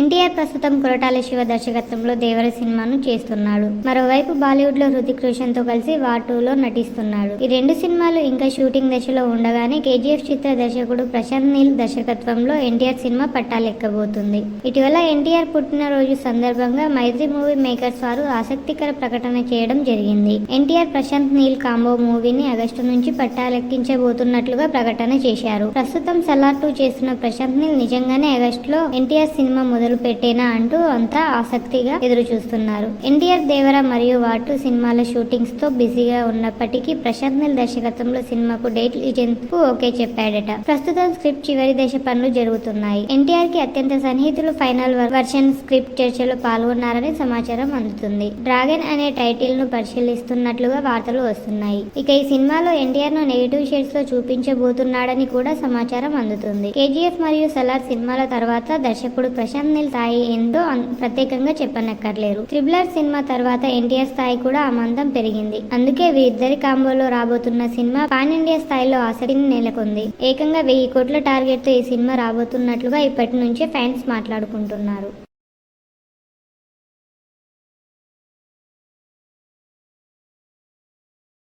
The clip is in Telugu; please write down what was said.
ఎన్టీఆర్ ప్రస్తుతం కొరటాల శివ దర్శకత్వంలో దేవర సినిమాను చేస్తున్నాడు. మరోవైపు బాలీవుడ్లో హృతిక్ రోషన్తో కలిసి వార్ టూ లో నటిస్తున్నాడు. ఈ రెండు సినిమాలు ఇంకా షూటింగ్ దశలో ఉండగానే కేజీఎఫ్ చిత్ర దర్శకుడు ప్రశాంత్ నీల్ దర్శకత్వంలో ఎన్టీఆర్ సినిమా పట్టాలెక్కబోతుంది. ఇటీవల ఎన్టీఆర్ పుట్టినరోజు సందర్భంగా మైత్రి మూవీ మేకర్స్ వారు ఆసక్తికర ప్రకటన చేయడం జరిగింది. ఎన్టీఆర్ ప్రశాంత్ నీల్ కాంబో మూవీని ఆగస్టు నుంచి పట్టాలెక్కించబోతున్నట్లుగా ప్రకటన చేశారు. ప్రస్తుతం సలార్ టూ చేస్తున్న ప్రశాంత్ నీల్ నిజంగానే ఆగస్టులో ఎన్టీఆర్ సినిమా మొదలు పెట్టేనా అంటూ అంతా ఆసక్తిగా ఎదురు చూస్తున్నారు ఎన్టీఆర్ దేవర మరియు వాటు సినిమాల షూటింగ్స్తో బిజీగా ఉన్నప్పటికీ ప్రశాంత్ నిల్ దర్శకత్వంలో సినిమాకు డేట్ ఇచ్చేందుకు ఓకే చెప్పాడట. ప్రస్తుతం స్క్రిప్ట్ చివరి దశ పనులు జరుగుతున్నాయి. ఎన్టీఆర్కి అత్యంత సన్నిహితులు ఫైనల్ వర్షన్ స్క్రిప్ట్ చర్చలో పాల్గొన్నారని సమాచారం అందుతుంది. డ్రాగన్ అనే టైటిల్ను పరిశీలిస్తున్నట్లుగా వార్తలు వస్తున్నాయి. ఇక ఈ సినిమాలో ఎన్టీఆర్ను నెగిటివ్ షేడ్స్లో చూపించబోతున్నాడని కూడా సమాచారం అందుతుంది. కేజీఎఫ్ మరియు సలార్ సినిమాల తర్వాత దర్శకుడు ప్రశాంత్ నీల్ స్థాయి ఏందో ప్రత్యేకంగా చెప్పనక్కర్లేరు త్రిబులర్ సినిమా తర్వాత ఎన్టీఆర్ స్థాయి కూడా ఆ మందం పెరిగింది. అందుకే వీరిద్దరి కాంబోలో రాబోతున్న సినిమా పాన్ ఇండియా స్థాయిలో ఆసక్తిని నెలకొంది. ఏకంగా వెయ్యి కోట్ల టార్గెట్తో ఈ సినిమా రాబోతున్నట్లుగా ఇప్పటి నుంచే ఫ్యాన్స్ మాట్లాడుకుంటున్నారు.